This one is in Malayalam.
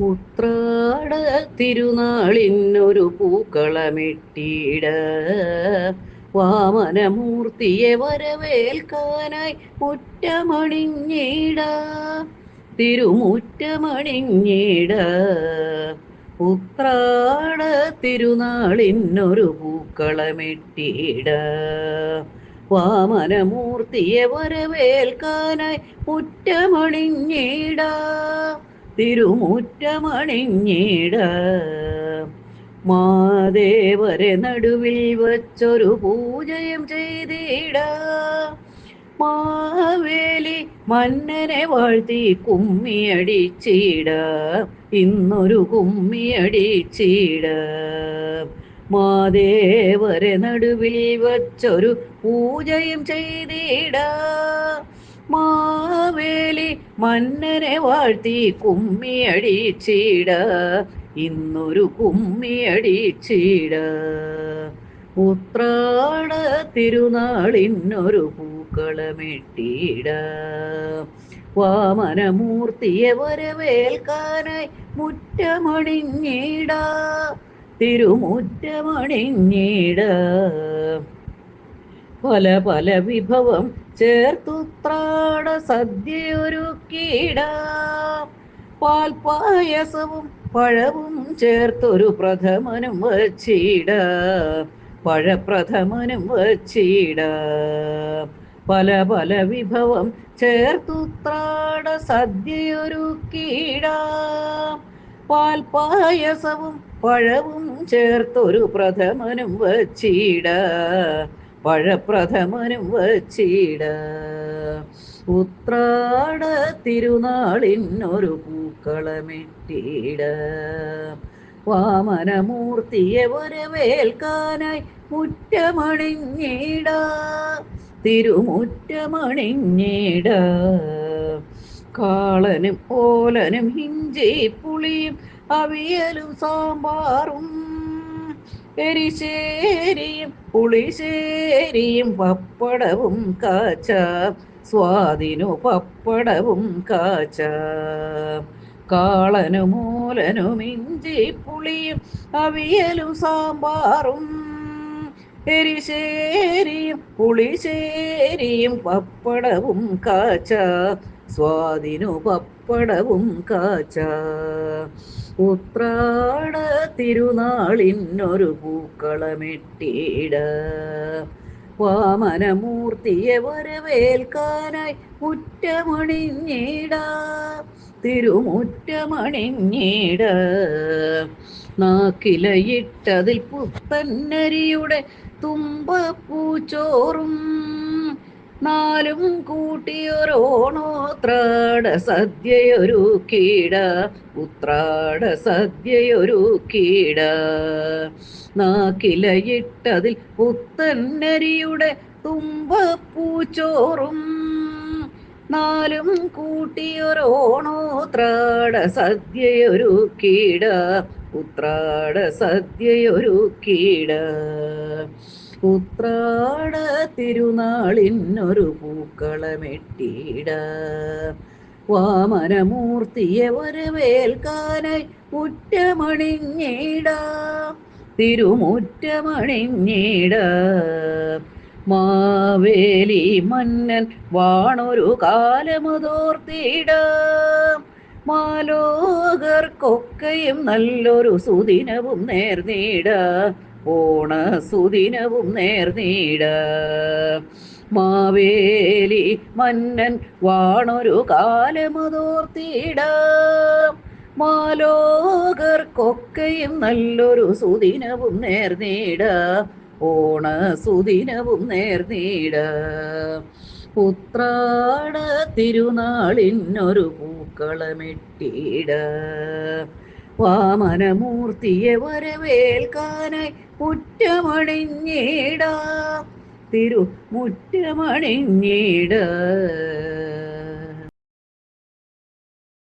ഉത്രാട തിരുനാളിനൊരു പൂക്കളമിട്ടിട. വാമനമൂർത്തിയെ വരവേൽക്കാനായി മുറ്റമണിഞ്ഞിട. തിരുമുറ്റമണിഞ്ഞിട. ഉത്രാട തിരുനാളിനൊരു പൂക്കളമിട്ടിട. വാമനമൂർത്തിയെ വരവേൽക്കാനായി മുറ്റമണിഞ്ഞിട. തിരുമുറ്റമണിഞ്ഞിട. മാദേവരെ നടുവിൽ വച്ചൊരു പൂജയും ചെയ്തിട. മാവേലി മന്നനെ വാഴ്ത്തി കുമ്മിയടിച്ചിട. ഇന്നൊരു കുമ്മിയടിച്ചിട. മാദേവരെ നടുവിൽ വച്ചൊരു പൂജയും ചെയ്തിട. മാവേലി മന്നനെ വാഴ്ത്തി കുമ്മിയടിച്ചിട ഇന്നൊരു കുമ്മിയടിച്ചിട ഉത്രാട തിരുനാളിന്നൊരു പൂക്കളമെട്ടിട. വാമനമൂർത്തിയെ വരവേൽക്കാനായി മുറ്റമണിഞ്ഞിട. തിരുമുറ്റമണിഞ്ഞിട. പല പല വിഭവം ചേർത്തുത്രാട സദ്യയൊരുക്കിട പാൽപായസവും പഴവും ചേർത്തൊരു പ്രഥമനും വച്ചിട. പഴപ്രഥമനും വച്ചിട. പല പല വിഭവം ചേർത്തുത്രാട സദ്യയൊരുക്കിട പാൽപായസവും പഴവും ചേർത്തൊരു പ്രഥമനും വച്ചിട. പഴപ്രഥമനും വച്ചിട. ഉത്രാട തിരുനാളിനൊരു പൂക്കളമെട്ടിട. വാമനമൂർത്തിയെ ഒരു വേൽക്കാനായി മുറ്റമണിഞ്ഞിട. തിരുമുറ്റമണിഞ്ഞിട. കാളനും ഓലനും ഹിഞ്ചി പുളിയും അവിയലും സാമ്പാറും എരിശേരിയും പുളിശ്ശേരിയും പപ്പടവും കാച്ച. സ്വാദിനു പപ്പടവും കാച്ച. കാളനു മൂലനും ഇഞ്ചി പുളിയും അവിയലും സാമ്പാറും. എരിശേരിയും പുളിശ്ശേരിയും പപ്പടവും കാച്ച. സ്വാദിനു പപ്പടവും കാച്ച. ഉത്രാട തിരുനാളിനൊരു പൂക്കളമെട്ടിട. വാമനമൂർത്തിയെ വരവേൽക്കാനായി മുറ്റമണിഞ്ഞിട. തിരുമുറ്റമണിഞ്ഞിട. നാക്കിലയിട്ടതിൽ പുത്തന്നരിയുടെ തുമ്പപ്പൂച്ചോറും നാലും കൂട്ടിയൊരോണോത്രാട സദ്യയൊരു കീട ഉത്രാട സദ്യയൊരു കീട നാക്കിലയിട്ടതിൽ പുത്തന്നരിയുടെ തുമ്പപ്പൂച്ചോറും നാലും കൂട്ടിയൊരോണോത്രാട സദ്യയൊരു കീട ഉത്രാട സദ്യയൊരു കീട ഉത്രാട തിരുനാളിനൊരു പൂക്കളമെട്ടിട. വാമനമൂർത്തിയെ ഒരു വരവേൽക്കാനായി മുറ്റമണിഞ്ഞിട. തിരുമുറ്റമണിഞ്ഞിട. മാവേലി മന്നൻ വാണൊരു കാലമതോർത്തിട. മാലോകർക്കൊക്കെയും നല്ലൊരു സുദിനവും നേർന്നീട. ഓണ സുദിനവും നേർനീട മാവേലി മന്നൻ വാണൊരു കാലമതോർത്തിട മാലോകർക്കൊക്കെയും നല്ലൊരു സുദിനവും നേർനീട ഓണ സുദിനവും നേർനീട പുത്രാട തിരുനാളിനൊരു പൂക്കളമെട്ടിട വാമനമൂർത്തിയെ വരവേൽക്കാനായി മുറ്റമണിഞ്ഞിട. തിരു മുറ്റമണിഞ്ഞിട.